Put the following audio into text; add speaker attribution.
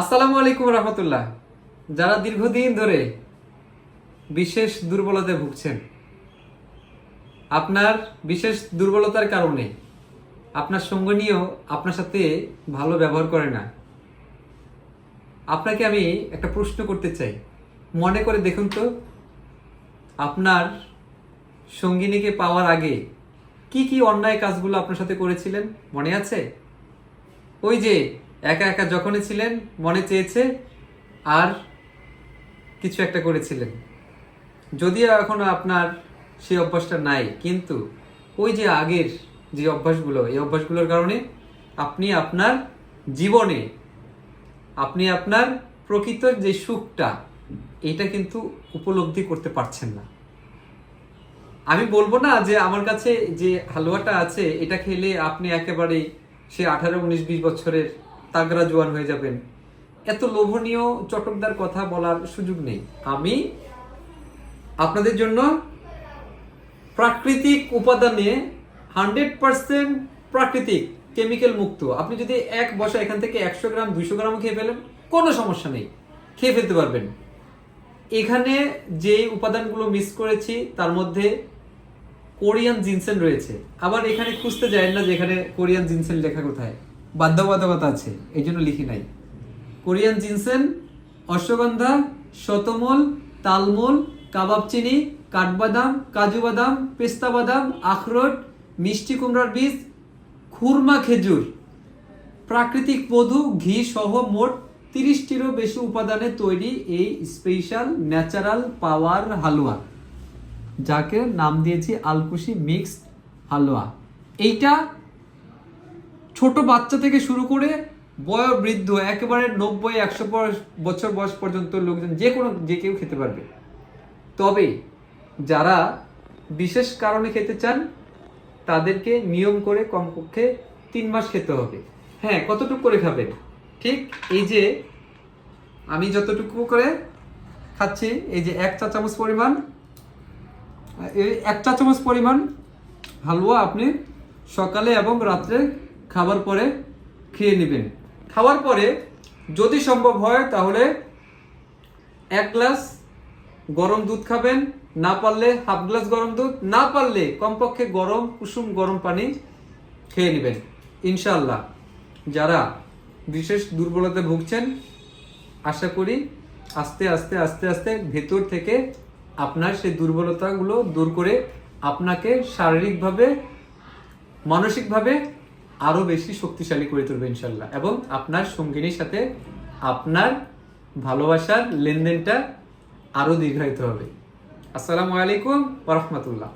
Speaker 1: আসসালামু আলাইকুম রহমতুল্লাহ। যারা দীর্ঘদিন ধরে বিশেষ দুর্বলতায় ভুগছেন, আপনার বিশেষ দুর্বলতার কারণে আপনার সঙ্গনীয় আপনার সাথে ভালো ব্যবহার করে না। আপনাকে আমি একটা প্রশ্ন করতে চাই। মনে করে দেখুন তো, আপনার সঙ্গিনীকে পাওয়ার আগে কি কি অন্যায় কাজগুলো আপনার সাথে করেছিলেন? মনে আছে? ওই যে একা একা যখনই ছিলেন, মনে চেয়েছে আর কিছু একটা করেছিলেন। যদিও এখনও আপনার সেই অভ্যাসটা নাই, কিন্তু ওই যে আগের যে অভ্যাসগুলো, এই অভ্যাসগুলোর কারণে আপনি আপনার জীবনে, আপনি আপনার প্রকৃত যে সুখটা, এটা কিন্তু উপলব্ধি করতে পারছেন না। আমি বলব না যে আমার কাছে যে হালুয়াটা আছে, এটা খেলে আপনি একেবারে সে আঠারো, উনিশ, বিশ বছরের তাগড়া জোয়ান হয়ে যাবেন। এত লোভনীয় চটকদার কথা বলার সুযোগ নেই। আমি আপনাদের জন্য প্রাকৃতিক উপাদানে হান্ড্রেড পার্সেন্ট প্রাকৃতিক কেমিক্যাল মুক্ত। আপনি যদি এক বসা এখান থেকে একশো গ্রাম দুইশো গ্রাম খেয়ে ফেলেন, কোনো সমস্যা নেই। খেয়ে ফেলতে পারবেন। এখানে যে উপাদানগুলো মিস করেছি, তার মধ্যে কোরিয়ান জিনসেন রয়েছে। আবার এখানে খুঁজতে যায় না যে এখানে কোরিয়ান জিনসেন লেখা কোথায়। বাধ্যবাধকতা আছে, এই জন্য লিখি নাই। কোরিয়ান জিনসেন, অশ্বগন্ধা, শতমূল, তালমূল, কাবাব চিনি, কাঠবাদাম, কাজু বাদাম, পেস্তা বাদাম, আখরোট, মিষ্টি কুমড়ার বীজ, খুরমা খেজুর। প্রাকৃতিক মধু, ঘি সহ মোট তিরিশটিরও বেশি উপাদানে তৈরি এই স্পেশাল ন্যাচারাল পাওয়ার হালুয়া, যাকে নাম দিয়েছি আলকুশি মিক্সড হালুয়া। এইটা ছোট বাচ্চা থেকে শুরু করে বয়োবৃদ্ধ, একেবারে নব্বই, একশো বছর বয়স পর্যন্ত লোকজন যে কোনো, যে কেউ খেতে পারবে। তবে যারা বিশেষ কারণে খেতে চান, তাদেরকে নিয়ম করে কমপক্ষে তিন মাস খেতে হবে। হ্যাঁ কতটুকু করে খাবেন? ঠিক এই যে আমি যতটুকু করে খাচ্ছি, এই যে এক চা চামচ পরিমাণ, এই এক চা চামচ পরিমাণ হালুয়া আপনি সকালে এবং রাত্রে খাবার পরে খেয়ে নেবেন। খাওয়ার পরে যদি সম্ভব হয় তাহলে এক গ্লাস গরম দুধ খাবেন, না পারলে হাফ গ্লাস গরম দুধ, না পারলে কমপক্ষে গরম, কুসুম গরম পানি খেয়ে নেবেন। ইনশাল্লাহ যারা বিশেষ দুর্বলতা ভুগছেন, আশা করি আস্তে আস্তে আস্তে আস্তে ভেতর থেকে আপনার সেই দুর্বলতাগুলো দূর করে আপনাকে শারীরিকভাবে, মানসিকভাবে আরও বেশি শক্তিশালী করে তুলবে ইনশাল্লাহ এবং আপনার সঙ্গিনীর সাথে আপনার ভালোবাসার লেনদেনটা আরও দীর্ঘায়িত হবে। আসসালামু আলাইকুম ওরহমতুল্লাহ